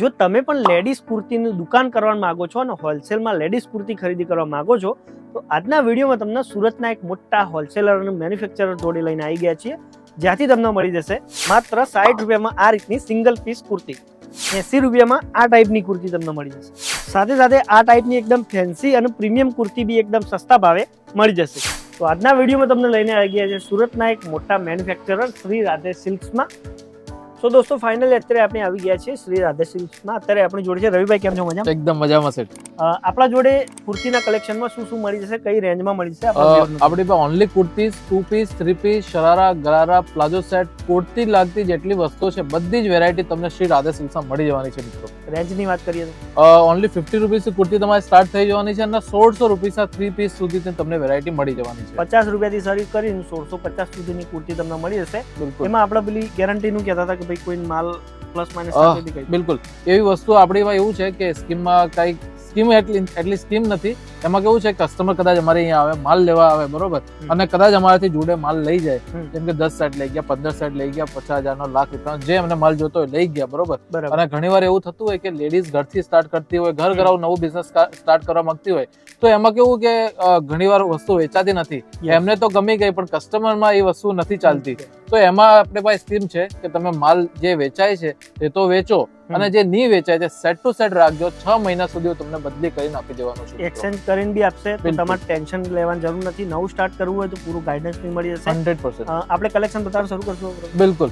જો તમે પણ લેડીઝ કુર્તીની દુકાન કરવા માંગો છો અને હોલસેલમાં લેડીઝ કુર્તી ખરીદી કરવા માંગો છો, તો આજના વિડીયોમાં તમને સુરતના એક મોટા હોલસેલર અને મેન્યુફેક્ચરર જોડે લઈને આવી ગયા છીએ. જ્યાંથી તમને મળી જશે માત્ર સાઠ રૂપિયામાં આ રીતની સિંગલ પીસ કુર્તી. એંસી રૂપિયામાં આ ટાઈપની કુર્તી તમને મળી જશે. સાથે સાથે આ ટાઈપની એકદમ ફેન્સી અને પ્રીમિયમ કુર્તી બી એકદમ સસ્તા ભાવે મળી જશે. તો આજના વિડીયોમાં તમને લઈને આવી ગયા છે સુરતના એક મોટા મેન્યુફેક્ચરર શ્રી રાધે સિલ્ક્સમાં. સો દોસ્તો ફાઇનલી અત્યારે આપણે આવી ગયા છીએ શ્રી રાધે સિલ્ક્સમાં અત્યારે આપણી જોડે છે રવિભાઈ કેમ છો? મજા એકદમ મજામાં સેટ આપણા જોડે કુર્તીના કલેક્શનમાં શું શું મળી જશે કઈ રેન્જમાં મળી જશે આપણા પાસે only kurtis two piece three piece sharara gharara palazzo set kurti લાગતી જેટલી વસ્તુઓ છે બધી જ વેરાયટી તમને શ્રી રાધે સિલ્ક્સમાં મળી જવાની છે મિત્રો. રેન્જની વાત કરીએ તો? ઓનલી ફિફ્ટી રૂપીસ કુર્તી તમારે સ્ટાર્ટ થઈ જવાની છે અને સોળસો રૂપીસના થ્રી પીસ સુધી તમને વેરાયટી મળી જવાની છે. પચાસ રૂપિયાથી શરૂ કરીને સોળસો પચાસ સુધીની કુર્તી તમને મળી જશે. બિલકુલ. એમાં આપણે પેલી ગેરંટીનું કહેતા હતા કે ભાઈ કોઈ માલ પ્લસ માઇનસ બિલકુલ. એવી વસ્તુ આપણી પાસે એવું છે કે સ્કીમમાં કઈ સ્કીમ એટલી એટલી સ્કીમ નથી. એમાં કેવું છે કસ્ટમર કદાચ અમારે અહીંયા આવે માલ લેવા આવે બરોબર? અને કદાચ અમારાથી જોડે માલ લઈ જાય. જેમ કે દસ સેટ લઈ ગયા પંદર સેટ લઈ ગયા પચાસ હજારનો લાખ રૂપિયા જે એમને માલ જોતો હોય લઈ ગયા બરોબર? અને ઘણીવાર એવું થતું હોય કે લેડીઝ ઘરથી સ્ટાર્ટ કરતી હોય ઘર ઘર નવું બિઝનેસ સ્ટાર્ટ કરવા માંગતી હોય તો એમાં કેવું કે ઘણી ઘણીવાર વસ્તુ વેચાતી નથી. એમને તો ગમી ગઈ પણ કસ્ટમરમાં એ વસ્તુ નથી ચાલતી. તો એમાં આપણે પાસે સ્કીમ છે કે તમે માલ જે વેચાય છે એ તો વેચો. અને જે નહીં વેચાય છે સેટ ટુ સેટ રાખજો. છ મહિના સુધી હું તમને બદલી કરીને આપી દેવાનું છું. એક્સચેન્જ કરીને બી આપશે તો તમારે ટેન્શન લેવાની જરૂર નથી. નવું સ્ટાર્ટ કરવું હોય તો પૂરું ગાઈડન્સ બી મળી જશે. હંડ્રેડ પર્સન્ટ આપણે કલેક્શન બતાવવાનું શરૂ કરશું. બિલકુલ.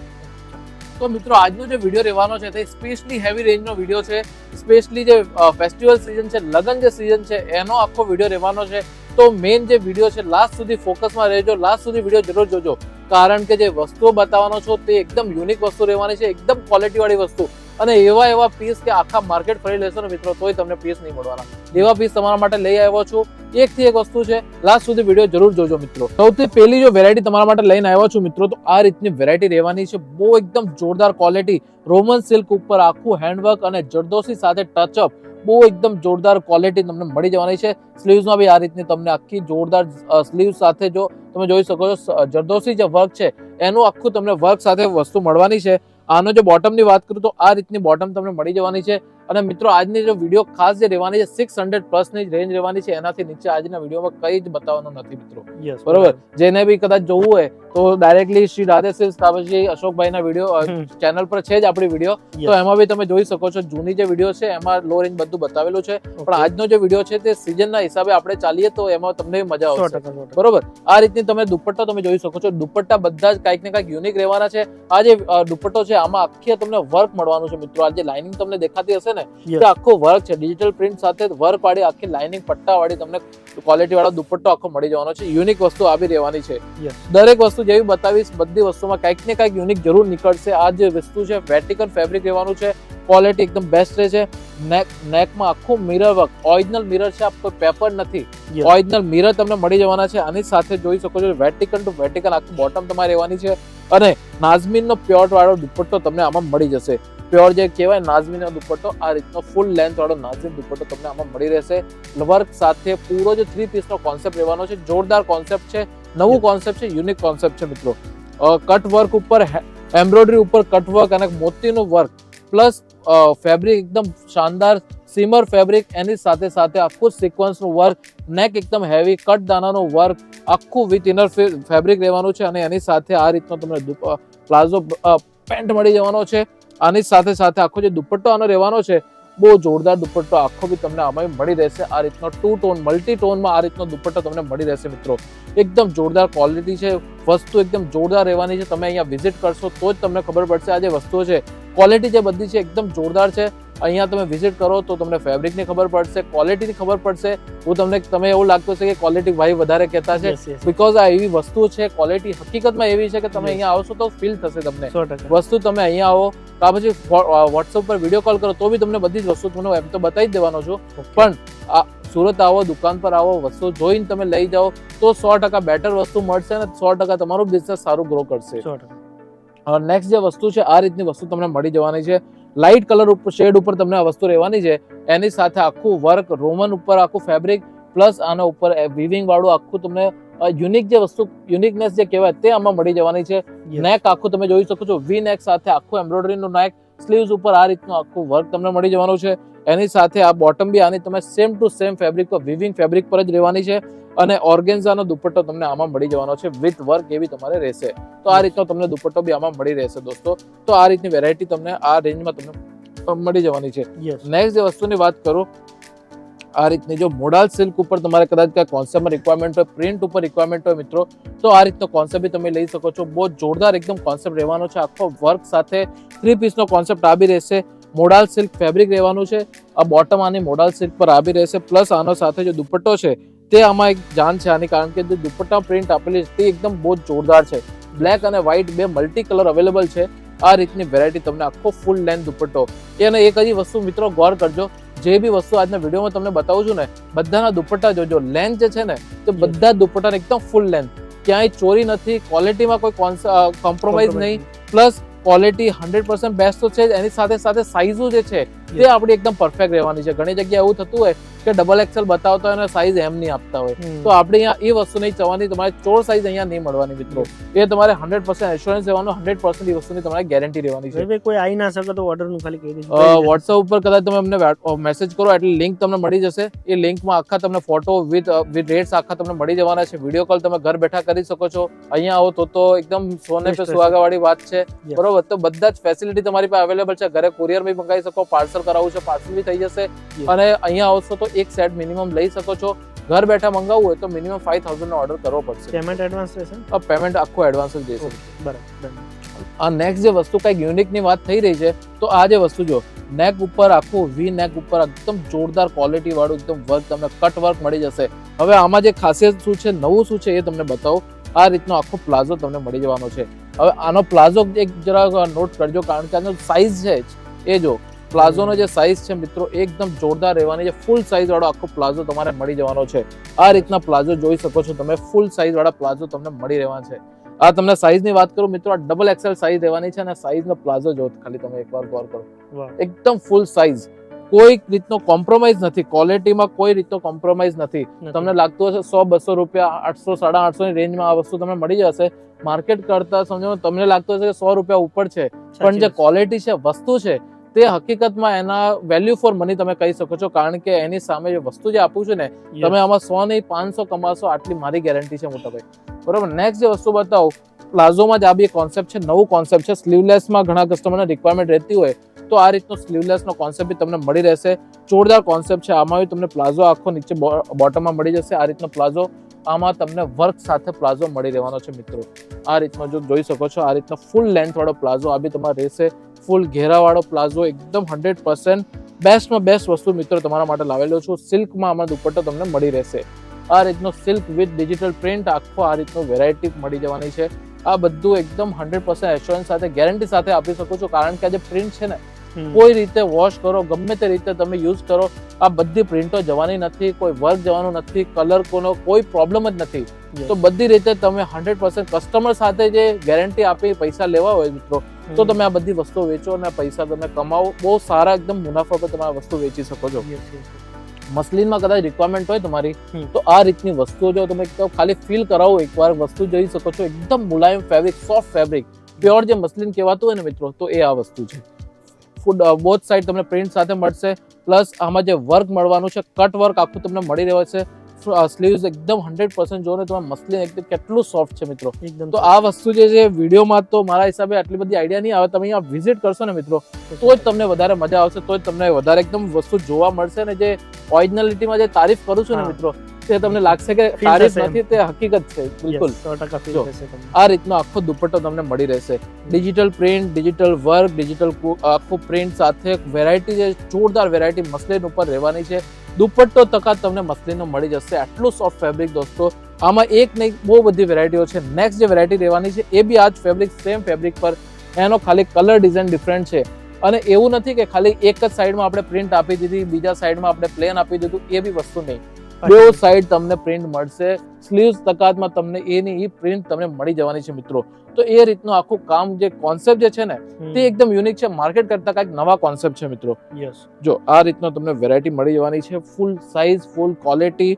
તો મિત્રો આજનો જે વીડિયો રહેવાનો છે તે સ્પેશલી હેવી રેન્જનો વીડિયો છે. સ્પેશલી જે ફેસ્ટિવલ સિઝન છે લગન જે સિઝન છે એનો આખો વીડિયો રહેવાનો છે. તો મેઇન જે વીડિયો છે લાસ્ટ સુધી ફોકસમાં રહેજો. લાસ્ટ સુધી વીડિયો જરૂર જોજો. કારણ કે જે વસ્તુઓ બતાવવાનો છો તે એકદમ યુનિક વસ્તુ રહેવાની છે. એકદમ ક્વોલિટી વાળી વસ્તુ. અને એવા એવા પીસ કે આખા માર્કેટ ફરી લેશો ને મિત્રો, તોય તમને પીસ નહીં મળવાના. એવા પીસ તમારા માટે લઈ આવ્યો છું. એક થી એક વસ્તુ છે લાસ્ટ સુધી વીડિયો જરૂર જોજો મિત્રો. સૌથી પહેલી જો વેરાયટી તમારા માટે લઈને આવ્યો છું મિત્રો, તો આ રીતની વેરાયટી રહેવાની છે. બહુ એકદમ જોરદાર ક્વોલિટી રોમન સિલ્ક ઉપર આખું હેન્ડવર્ક અને જરદોશી સાથે ટચઅપ બહુ એકદમ જોરદાર ક્વોલિટી તમને મળી જવાની છે. સ્લીવ્સમાં બી આ રીતની તમને આખી જોરદાર સ્લીવ સાથે જો તમે જોઈ શકો છો જરદોશી જે વર્ક છે, એનું આખું તમને વર્ક સાથે વસ્તુ મળવાની છે. આનો જો બોટમની વાત કરું તો આ રીતની બોટમ તમને મળી જવાની છે. અને મિત્રો આજની જે વીડિયો ખાસ જે રહેવાની છે સિક્સ હંડ્રેડ પ્લસની રેન્જ રહેવાની છે એનાથી નીચે આજના વિડીયોમાં કંઈ જ બતાવવાનું નથી મિત્રો. બરોબર. જેને બી કદાચ જોવું હોય તો ડાયરેક્ટલી શ્રી રાધે સિલ્સ પછી અશોકભાઈના વીડિયો ચેનલ પર છે જ આપણી વીડિયો તો એમાં બી તમે જોઈ શકો છો જૂની જે વીડિયો છે એમાં લો રેન્જ બધું બતાવેલું છે. પણ આજનો જે વીડિયો છે તે સિઝનના હિસાબે આપણે ચાલીએ તો એમાં તમને મજા આવશે. બરોબર? આ રીતની તમે દુપટ્ટો તમે જોઈ શકો છો. દુપટ્ટા બધા જ કાંઈક ને કાંઈક યુનિક રહેવાના છે. આ જે દુપટ્ટો છે આમાં આખી તમને વર્ક મળવાનું છે મિત્રો. આ જે લાઇનિંગ તમને દેખાતી હશે ને Yes. તે આખો વર્ક છે. ડિજિટલ પ્રિન્ટ સાથે વર્ક વાળી આખી લાઇનિંગ પટ્ટા વાળી તમને ક્વોલિટી વાળો દુપટ્ટો આખો મળી જવાનો છે. યુનિક વસ્તુ આવી રહેવાની છે. દરેક વસ્તુ જેવી બતાવીશ બધી વસ્તુમાં કંઈક ને કાંઈક યુનિક જરૂર નીકળશે. આ જે વસ્તુ છે વેટિકન ફેબ્રિક રહેવાનું છે. ક્વોલિટી એકદમ બેસ્ટ રહે છે. નેક નેકમાં આખું મિરર વર્ક ઓરિજિનલ મિરર છે આ કોઈ પેપર નથી. ઓરિજિનલ મિરર તમને મળી જવાના છે. આની સાથે જોઈ શકો છો વેટિકન ટુ વેટિકન આખું બોટમ તમારે રહેવાની છે. અને નાઝમીનનો પ્યોર વાળો દુપટ્ટો તમને આમાં મળી જશે. પ્યોર જે કહેવાય નાઝમીનો દુપટ્ટો આ રીતનો ફૂલ લેન્થ વાળો નાઝમીન દુપટ્ટો તમને આમાં મળી રહેશે. વર્ક સાથે પૂરો જે થ્રી પીસનો કોન્સેપ્ટ રહેવાનો છે. જોરદાર કોન્સેપ્ટ છે નવું કોન્સેપ્ટ છે યુનિક કોન્સેપ્ટ છે મિત્રો. કટ વર્ક ઉપર એમ્બ્રોઇડરી ઉપર કટ વર્ક અને મોતીનું વર્ક પ્લસ ફેબ્રિક એકદમ શાનદાર સીમર ફેબ્રિક એની સાથે સાથે આખું સિક્વન્સનું વર્ક નેક એકદમ હેવી કટ દાનાનું વર્ક આખું વિથ ઇનર ફેબ્રિક રહેવાનું છે અને એની સાથે આ રીતનો તમને પ્લાઝો પેન્ટ મળી જવાનો છે. આની સાથે સાથે આખો જે દુપટ્ટો આનો રહેવાનો છે, બહુ જોરદાર દુપટ્ટો આખો બી તમને આમાં મળી રહેશે. આ રીતનો ટુ ટોન મલ્ટી ટોનમાં આ રીતનો દુપટ્ટો તમને મળી રહેશે મિત્રો. એકદમ જોરદાર ક્વોલિટી છે, વસ્તુ એકદમ જોરદાર રહેવાની છે. તમે અહીંયા વિઝિટ કરશો તો જ તમને ખબર પડશે આ જે વસ્તુઓ છે ક્વોલિટી જે બધી છે, એકદમ જોરદાર છે. અહીંયા તમે વિઝિટ કરો તો તમને ફેબ્રિકની ખબર પડશે ક્વોલિટીની ખબર પડશે. હું તમને તમે એવું લાગતું છે કે ક્વોલિટી ભાઈ વધારે કહેતા છે. બીકોઝ આ એવી વસ્તુ છે ક્વોલિટી હકીકતમાં એવી છે કે તમે અહીંયા આવશો તો ફીલ થશે તમને. વસ્તુ તમે અહીંયા આવો કા પછી વોટ્સઅપ પર વીડિયો કોલ કરો તો બી તમને બધી જ વસ્તુ તમને એમ તો બતાવી જ દેવાનો છું. પણ આ સુરત આવો દુકાન પર આવો વસ્તુ જોઈને તમે લઈ જાઓ તો સો ટકા બેટર વસ્તુ મળશે અને સો ટકા તમારું બિઝનેસ સારું ગ્રો કરશે. નેક્સ્ટ જે વસ્તુ છે આ રીતની વસ્તુ તમને મળી જવાની છે. લાઇટ કલર ઉપર શેડ ઉપર તમને આ વસ્તુ રહેવાની છે. એની સાથે આખું વર્ક રોમન ઉપર આખું ફેબ્રિક પ્લસ આના ઉપર વિવિંગ વાળું આખું તમને યુનિક જે વસ્તુ યુનિકનેસ જે કહેવાય તે આમાં મળી જવાની છે. નેક આખું તમે જોઈ શકો છો. વી નેક સાથે આખું એમ્બ્રોઇડરી નું નેક સ્લીવ્સ ઉપર આ રીતનું આખું વર્ક તમને મળી જવાનું છે. એની સાથે આ બોટમ બી આની તમે સેમ ટુ સેમ ફેબ્રિક પર વિવિંગ ફેબ્રિક પર જ રહેવાની છે અને ઓર્ગેન્ઝાનો દુપટ્ટો તમને આમાં મળી જવાનો છે વિથ વર્ક એવી તમારે રહેશે. તો આ રીતનો તમને દુપટ્ટો બી આમાં મળી રહેશે દોસ્તો. તો આ રીતની વેરાયટી તમને આ રેન્જમાં તમને મળી જવાની છે. નેક્સ્ટ જે વસ્તુની વાત કરું આ રીતની જો મોડાલ સિલ્ક ઉપર તમારે કદાચ ક્યાંક કોન્સેપ્ટમાં રિક્વાયરમેન્ટ હોય પ્રિન્ટ ઉપર રિક્વાયરમેન્ટ હોય મિત્રો તો આ રીતનો કોન્સેપ્ટ બી તમે લઈ શકો છો. બહુ જોરદાર એકદમ કોન્સેપ્ટ રહેવાનો છે. આખો વર્ક સાથે થ્રી પીસનો કોન્સેપ્ટ આવી રહેશે. મોડાલ સિલ્ક ફેબ્રિક રહેવાનું છે. આ બોટમ આની મોડાલ સિલ્ક પર આવી રહેશે. પ્લસ આનો સાથે જે દુપટ્ટો છે તે આમાં એક જાન છે. આની કારણ કે જે દુપટ્ટા પ્રિન્ટ આપેલી છે તે એકદમ બહુ જોરદાર છે. બ્લેક અને વ્હાઇટ બે મલ્ટી કલર અવેલેબલ છે. આ રીતની વેરાયટી તમને આખો ફૂલ લેન્થ દુપટ્ટો. અને એક હજી વસ્તુ મિત્રો ગૌર કરજો. જે બી વસ્તુ આજના વિડીયોમાં તમને બતાવું છું ને બધાના દુપટ્ટા જોજો. લેન્થ જે છે ને તે બધા દુપટ્ટાને દુપટ્ટા એકદમ ફૂલ લેન્થ ક્યાંય ચોરી નથી ક્વોલિટીમાં કોઈ કોમ્પ્રોમાઇઝ નહીં. Plus quality hundred percent best તો છે જ. એની સાથે સાથે સાઇઝો જે છે તે આપણી એકદમ પરફેક્ટ રહેવાની છે. ઘણી જગ્યાએ એવું થતું હોય કે ડબલ એક્સેલ બતાવતા હોય અને સાઇઝ એમ નહીં આપતા હોય. તો આપણે અહીંયા એ વસ્તુ નહીં ચવાની તમારે ચોર સાઇઝ અહીંયા નહીં મળવાની મિત્રો. એ તમારે હંડ્રેડ પર્સન્ટ એશ્યોરન્સ રહેવાનું હંડ્રેડ પર્સન્ટ એ વસ્તુની તમારે ગેરંટી રહેવાની છે. કોઈ આવી ના શકે તો ઓર્ડરનું ખાલી કહી દીધું વોટ્સઅપ ઉપર કદાચ તમે અમને મેસેજ કરો એટલે લિંક તમને મળી જશે. એ લિંકમાં આખા તમને ફોટો વિથ વિથ રેટ્સ આખા તમને મળી જવાના છે. વીડિયો કોલ તમે ઘર બેઠા કરી શકો છો. અહીંયા આવો તો તો એકદમ સોને પે સુહાગા વાળી વાત છે. બરોબર? તો બધા જ ફેસિલિટી તમારી પાસે અવેલેબલ છે. ઘરે કુરિયર બી મંગાવી શકો પાર્સલ કરાવવું છે પાર્સલ બી થઈ જશે. અને અહીંયા આવશો તો એક સેટ મિનિમમ લઈ શકો છો. ઘર બેઠા મંગાવવું હોય તો મિનિમમ ફાઈવ થાઉઝન્ડ નો ઓર્ડર કરવો પડશે. પેમેન્ટ એડવાન્સ રહેશે? પેમેન્ટ આખું એડવાન્સ જ જશે બરાબર આ નેક્સ્ટ જે વસ્તુ કંઈક યુનિકની વાત થઈ રહી છે તો આ જે વસ્તુ જો નેક ઉપર આખું વી નેક ઉપર એકદમ જોરદાર ક્વોલિટી વાળું એકદમ વર્ક તમને કટ વર્ક મળી જશે. હવે આમાં જે ખાસિયત શું છે નવું શું છે એ તમને બતાવું. આ રીતનો આખો પ્લાઝો તમને મળી જવાનો છે. હવે આનો પ્લાઝો એક જરા નોટ કરજો કારણ કે આનો સાઇઝ છે એ જો પ્લાઝોનો જે સાઇઝ છે મિત્રો એકદમ જોરદાર રહેવાની છે. ફૂલ સાઇઝવાળો આખો પ્લાઝો તમારે મળી જવાનો છે. આ રીતના પ્લાઝો જોઈ શકો છો તમે. ફૂલ સાઇઝવાળા પ્લાઝો તમને મળી રહેવાના છે. આ તમને સાઇઝની વાત કરું મિત્રો આ ડબલ એક્સેલ સાઇઝ રહેવાની છે અને સાઇઝનો પ્લાઝો જો ખાલી તમે એકવાર ગોર કરો. એકદમ ફૂલ સાઇઝ કોઈ રીતનો કોમ્પ્રોમાઇઝ નથી. ક્વોલિટીમાં કોઈ રીતનો કોમ્પ્રોમાઇઝ નથી. તમને લાગતું હશે સો બસો રૂપિયા આઠસો સાડા આઠસો ની રેન્જમાં આ વસ્તુ તમને મળી જશે. માર્કેટ કરતા સમજો તમને લાગતું હશે કે સો રૂપિયા ઉપર છે. પણ જે ક્વોલિટી છે વસ્તુ છે તે હકીકતમાં એના વેલ્યુ ફોર મની તમે કહી શકો છો. કારણ કે એની સામે જે વસ્તુ જે આપું છું ને તમે આમાં સો નહીં પાંચસો કમાશો આટલી મારી ગેરંટી છે મોટાભાઈ બરોબર? નેક્સ્ટ જે વસ્તુ બતાવું પ્લાઝોમાં જ આ બી કોન્સેપ્ટ છે નવું કોન્સેપ્ટ છે. સ્લીવલેસમાં ઘણા કસ્ટમરને રિક્વાયરમેન્ટ રહેતી હોય તો આ રીતનો સ્લીવલેસનો કોન્સેપ્ટ બી તમને મળી રહેશે. જોરદાર કોન્સેપ્ટ છે. આમાં તમને પ્લાઝો આખો નીચે બોટમમાં મળી જશે. આ રીતનો પ્લાઝો આમાં તમને વર્ક સાથે પ્લાઝો મળી રહેવાનો છે મિત્રો. આ રીતનો જો જોઈ શકો છો આ રીતનો ફૂલ લેન્થ વાળો પ્લાઝો આ બી તમારે રહેશે. ફૂલ ઘેરાવાળો પ્લાઝો એકદમ હંડ્રેડ પર્સન્ટ બેસ્ટમાં બેસ્ટ વસ્તુ મિત્રો તમારા માટે લાવેલો છું. સિલ્કમાં આમાં દુપટ્ટો તમને મળી રહેશે. આ રીતનો સિલ્ક વિથ ડિજિટલ પ્રિન્ટ આખો આ રીતનો વેરાયટી મળી જવાની છે. આ બધું એકદમ હંડ્રેડ પર્સન્ટ એશ્યોરન્સ સાથે ગેરંટી સાથે આપી શકો છો. કારણ કે આ જે પ્રિન્ટ છે ને. કોઈ રીતે વોશ કરો ગમે તે રીતે તમે યુઝ કરો આ બધી પ્રિન્ટો જવાની નથી કોઈ વર્ક જવાનું નથી કલર કોનો કોઈ પ્રોબ્લેમ જ નથી. તો બધી રીતે તમે હંડ્રેડ પર્સન્ટ કસ્ટમર સાથે જે ગેરંટી આપી પૈસા લેવા હોય મિત્રો તો તમે આ બધી વસ્તુઓ વેચો અને પૈસા તમે કમાવો. બહુ સારા એકદમ મુનાફા પર તમે આ વસ્તુ વેચી શકો છો. મસલિનમાં કદાચ રિક્વાયરમેન્ટ હોય તમારી તો આ રીતની વસ્તુઓ જો તમે ખાલી ફીલ કરાવો એકવાર વસ્તુ જોઈ શકો છો એકદમ મુલાયમ ફેબ્રિક સોફ્ટ ફેબ્રિક પ્યોર જે મસલિન કહેવાતું હોય ને મિત્રો તો એ આ વસ્તુ છે. ફૂડ બોથ સાઈડ તમને પ્રિન્ટ સાથે મળશે. પ્લસ આમાં જે વર્ક મળવાનું છે કટ વર્ક આખું તમને મળી રહ્યો છે સ્લીવ્સ એકદમ હંડ્રેડ પર્સન્ટ જો ને તમે મસલિન એકદમ કેટલું સોફ્ટ છે મિત્રો. એકદમ તો આ વસ્તુ જે છે વિડીયોમાં તો મારા હિસાબે આટલી બધી આઈડિયા નહીં આવે તમે અહીંયા વિઝિટ કરશો ને મિત્રો તો જ તમને વધારે મજા આવશે તો જ તમને વધારે એકદમ વસ્તુ જોવા મળશે ને જે ઓરિજિનાલિટીમાં જે તારીફ કરું છું ને મિત્રો તે તમને લાગશે કે તારીફ નથી તે હકીકત છે બિલકુલ. આ રીતનો આખો દુપટ્ટો તમને મળી રહેશે. Digital print digital work digital આખું પ્રિન્ટ સાથે વેરાયટી જે જોરદાર વેરાયટી મસલિન ઉપર રહેવાની છે. દુપટ્ટો તકા તમને મસલીનો મળી જશે. આટલું સોફ્ટ ફેબ્રિક દોસ્તો. આમાં એક નહીં, બહુ બધી વેરાયટીઓ છે. નેક્સ્ટ જે વેરાયટી રહેવાની છે, એ બી આ જ ફેબ્રિક સેમ ફેબ્રિક પર. એનો ખાલી કલર ડિઝાઇન ડિફરન્ટ છે. અને એવું નથી કે ખાલી એક જ સાઈડમાં આપણે પ્રિન્ટ આપી દીધી, બીજા સાઈડમાં આપણે પ્લેન આપી દીધું, એ બી વસ્તુ નહીં. બે સાઈડ તમને પ્રિન્ટ મળશે. સ્લીવ્સ તકાતમાં તમને એની એ પ્રિન્ટ તમને મળી જવાની છે મિત્રો. તો એ રીતનું આખું કામ જે કોન્સેપ્ટ જે છે ને તે એકદમ યુનિક છે. માર્કેટ કરતા કાંઈક નવા કોન્સેપ્ટ છે મિત્રો. યસ જો આ રીતનો તમને વેરાયટી મળી જવાની છે. ફૂલ સાઇઝ ફૂલ ક્વોલિટી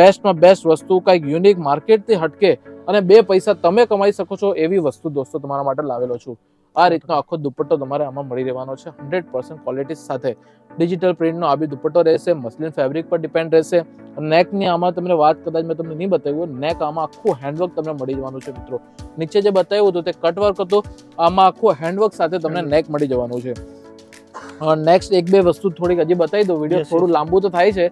બેસ્ટમાં બેસ્ટ વસ્તુ કાંઈક યુનિક માર્કેટથી હટકે અને બે પૈસા તમે કમાઈ શકો છો એવી વસ્તુ દોસ્તો તમારા માટે લાવેલો છું. આ રીતનો આખો દુપટ્ટો તમારે આમાં મળી રહેવાનો છે. હંડ્રેડ પર્સન્ટ ક્વોલિટી સાથે ડિજિટલ પ્રિન્ટનો આ બી દુપટ્ટો રહેશે મસલિન ફેબ્રિક પર ડિપેન્ડ રહેશે. નેકની આમાં તમને વાત કદાચ મેં તમને નહીં બતાવ્યું નેક આમાં આખું હેન્ડવર્ક તમને મળી જવાનું છે મિત્રો. નીચે જે બતાવ્યું હતું તે કટવર્ક હતું આમાં આખું હેન્ડવર્ક સાથે તમને નેક મળી જવાનું છે. નેક્સ્ટ એક બે વસ્તુ થોડીક હજી બતાવી દો વીડિયો થોડું લાંબુ તો થાય છે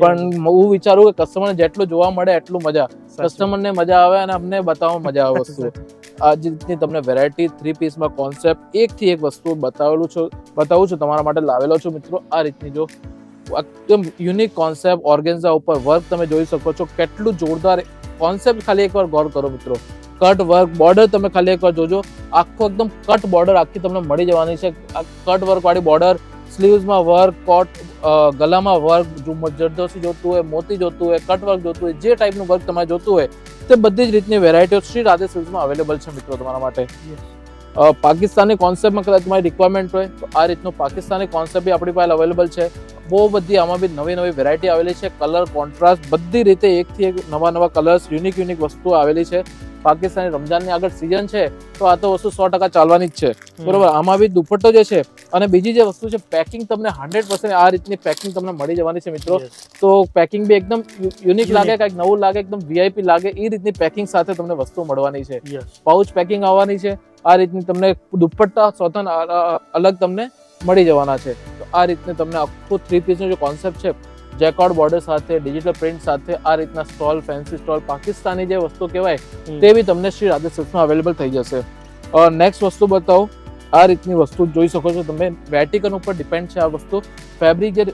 પણ હું વિચારું કે કસ્ટમરને જેટલું જોવા મળે એટલું મજા. કસ્ટમર કસ્ટમરને મજા આવે અને અમને બતાવવા મજા આવે વસ્તુ રીતની તમને વેરાયટી થ્રી પીસમાં કોન્સેપ્ટ એકથી એક વસ્તુ બતાવેલું છું, બતાવું છું, તમારા માટે લાવેલો છું. મિત્રો, આ રીતની જો એકદમ યુનિક કોન્સેપ્ટ ઓર્ગેન્ઝા ઉપર વર્ક તમે જોઈ શકો છો. કેટલું જોરદાર કોન્સેપ્ટ ખાલી એકવાર ગૌર કરો મિત્રો. કટ વર્ક બોર્ડર તમે ખાલી એકવાર જોજો. આખો એકદમ કટ બોર્ડર આખી તમને મળી જવાની છે. આ કટ વર્ક વાળી બોર્ડર સ્લીવ્સમાં વર્ક કોટ ગલામાં વર્ક જરદોસી જોતું હોય મોતી જોતું હોય કટ વર્ક જોતું હોય જે ટાઈપનું વર્ક તમારે જોતું હોય તે બધી જ રીતની વેરાયટીઓ શ્રી રાધે સિલ્ક્સમાં અવેલેબલ છે મિત્રો તમારા માટે. પાકિસ્તાની કોન્સેપ્ટમાં કદાચ તમારી રિક્વાયરમેન્ટ હોય તો આ રીતનું પાકિસ્તાની કોન્સેપ્ટ બી આપણી પાસે અવેલેબલ છે. બહુ બધી આમાં બી નવી નવી વેરાયટી આવેલી છે કલર કોન્ટ્રાસ્ટ બધી રીતે એકથી એક નવા નવા કલર્સ યુનિક યુનિક વસ્તુઓ આવેલી છે. પાકિસ્તાની રમજાનની આગળ સિઝન છે તો આ તો વસ્તુ સો ટકા ચાલવાની જ છે. બરોબર? આમાં બી દુપટ્ટો જે છે અને બીજી જે વસ્તુ છે પેકિંગ તમને હંડ્રેડ પર્સન્ટ આ રીતની પેકિંગ તમને મળી જવાની છે મિત્રો. તો પેકિંગ બી એકદમ યુનિક લાગે કંઈક નવું લાગે એકદમ વીઆઈપી લાગે એ રીતની પેકિંગ સાથે તમને વસ્તુ મળવાની છે. પાઉચ પેકિંગ આવવાની છે આ રીતની તમને દુપટ્ટા અ- અલગ તમને મળી જવાના છે. તો આ રીતને તમને આખું થ્રી પીસનો જે કોન્સેપ્ટ છે જેકઆઉટ બોર્ડર સાથે ડિજિટલ પ્રિન્ટ સાથે આ રીતના સ્ટોલ ફેન્સી સ્ટોલ પાકિસ્તાની જે વસ્તુ કહેવાય તે બી તમને શ્રી રાધે સિલ્ક્સમાં અવેલેબલ થઈ જશે. નેક્સ્ટ વસ્તુ બતાવો. આ રીતની વસ્તુ જોઈ શકો છો તમે. વેટિકન ઉપર ડિપેન્ડ છે આ વસ્તુ. ફેબ્રિક જે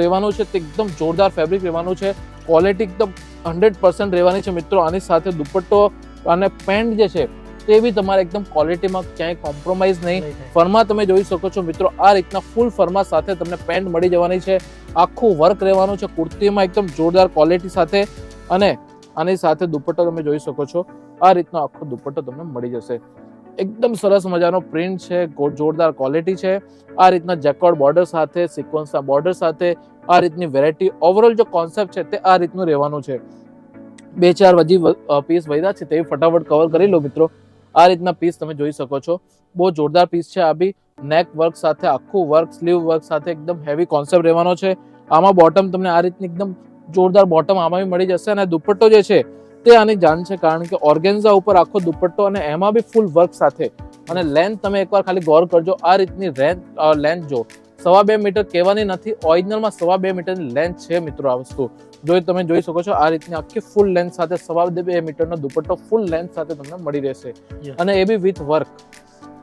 રહેવાનું છે તે એકદમ જોરદાર ફેબ્રિક રહેવાનું છે. ક્વોલિટી એકદમ હંડ્રેડ પર્સન્ટ રહેવાની છે મિત્રો. આની સાથે દુપટ્ટો અને પેન્ટ જે છે તે બી તમારે એકદમ ક્વોલિટીમાં ક્યાંય કોમ્પ્રોમાઇઝ નહીં. ફર્મા તમે જોઈ શકો છો મિત્રો આ રીતના ફૂલ ફર્મા સાથે તમને પેન્ટ મળી જવાની છે. આખું વર્ક રહેવાનું છે કુર્તીમાં એકદમ જોરદાર ક્વોલિટી સાથે અને આની સાથે દુપટ્ટો તમે જોઈ શકો છો. આ રીતનો આખો દુપટ્ટો તમને મળી જશે. એકદમ સરસ મજાનો પ્રિન્ટ છે જોરદાર ક્વોલિટી છે. આ રીતના જેકોર્ડ બોર્ડર સાથે સિક્વન્સના બોર્ડર સાથે આ રીતની વેરાયટી ઓવરઓલ જો કોન્સેપ્ટ છે તે આ રીતનું રહેવાનું છે. બે ચાર હજી પીસ વધ્યા છે તે ફટાફટ કવર કરી લો મિત્રો. આ રીતના પીસ તમે જોઈ શકો છો. બહુ જોરદાર પીસ છે આ બી. નેક વર્ક સાથે, આખું વર્ક સ્લીવ વર્ક સાથે એકદમ હેવી કોન્સેપ્ટ રહેવાનો છે. આમાં બોટમ તમને આ રીતની એકદમ જોરદાર બોટમ આમાં બી મળી જશે અને દુપટ્ટો જે છે, તે આની જાન છે કારણ કે ઓર્ગેન્ઝા ઉપર આખો દુપટ્ટો અને એમાં બી ફૂલ વર્ક સાથે. અને લેન્થ તમે એકવાર ખાલી ગૌર કરજો, આ રીતની લેન્થ જો. સવા બે મીટર કહેવાની નથી ઓરિજિનલમાં સવા બે મીટરની લેન્થ છે મિત્રો આ વસ્તુ. જો તમે જોઈ શકો છો આ રીતની આખી ફૂલ લેન્થ સાથે સવા બે મીટરનો દુપટ્ટો ફૂલ લેન્થ સાથે તમને મળી રહેશે. અને એ બી વિથ વર્ક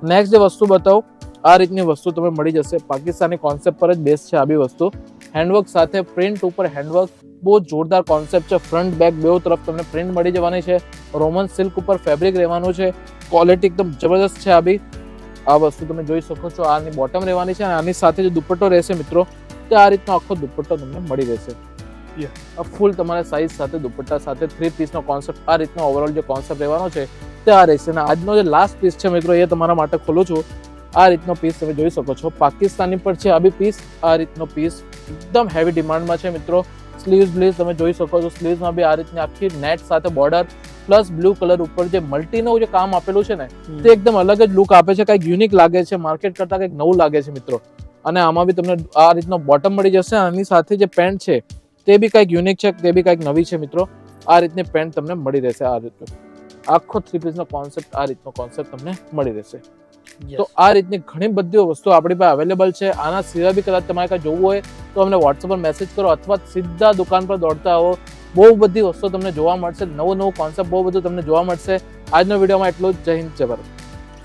નેક્સ્ટ જે વસ્તુ બતાવો આ રીતની વસ્તુ તમે મળી જશે. પાકિસ્તાની કોન્સેપ્ટ પર જ બેસ છે આ બી વસ્તુ. હેન્ડવર્ક સાથે પ્રિન્ટ ઉપર હેન્ડવર્ક બહુ જોરદાર કોન્સેપ્ટ છે. ફ્રન્ટ બેક બેઉ તરફ તમને પ્રિન્ટ મળી જવાની છે. રોમન સિલ્ક ઉપર ફેબ્રિક રહેવાનું છે. ક્વોલિટી એકદમ જબરદસ્ત છે આ બી. આ વસ્તુ તમે જોઈ શકો છો આની બોટમ રહેવાની છે અને આની સાથે જે દુપટ્ટો રહેશે મિત્રો તે આ રીતનો આખો દુપટ્ટો તમને મળી રહેશે. આ ફૂલ તમારા સાઇઝ સાથે દુપટ્ટા સાથે થ્રી પીસનો કોન્સેપ્ટ આ રીતનો ઓવરઓલ જે કોન્સેપ્ટ રહેવાનો છે તે આ રહેશે. અને આજનો જે લાસ્ટ પીસ છે મિત્રો એ તમારા માટે ખોલું છું. આ રીતનો પીસ તમે જોઈ શકો છો. પાકિસ્તાની પર છે આ બી પીસ આ રીતનો પીસ એકદમ હેવી ડિમાન્ડમાં છે મિત્રો. સ્લીવ્સ બ્લીઝ તમે જોઈ શકો છો. સ્લીવ્સમાં બી આ રીતની આખી નેટ સાથે બોર્ડર પ્લસ બ્લુ કલર ઉપર જે મલ્ટીનું જે કામ આપેલું છે ને તે એકદમ અલગ જ લુક આપે છે. કંઈક યુનિક લાગે છે. માર્કેટ કરતાં કંઈક નવું લાગે છે મિત્રો. અને આમાં બી તમને આ રીતનો બોટમ મળી જશે. આની સાથે જે પેન્ટ છે તે બી કંઈક યુનિક છે તે બી કંઈક નવી છે મિત્રો. આ રીતની પેન્ટ તમને મળી રહેશે આ રીતનું. આખો થ્રી પીસનો કોન્સેપ્ટ આ રીતનો કોન્સેપ્ટ તમને મળી રહેશે. તો આ રીતની ઘણી બધી વસ્તુઓ આપણી પાસે અવેલેબલ છે. આના સિવાય બી કદાચ તમારે કાંઈ જોવું હોય તો અમને વોટ્સઅપ પર મેસેજ કરો અથવા સીધા દુકાન પર દોડતા આવો. બહુ બધી વસ્તુઓ તમને જોવા મળશે. નવું નવું કોન્સેપ્ટ બહુ બધું તમને જોવા મળશે. આજનો વિડીયોમાં એટલું જ. જય હિન્દ જય ભારત.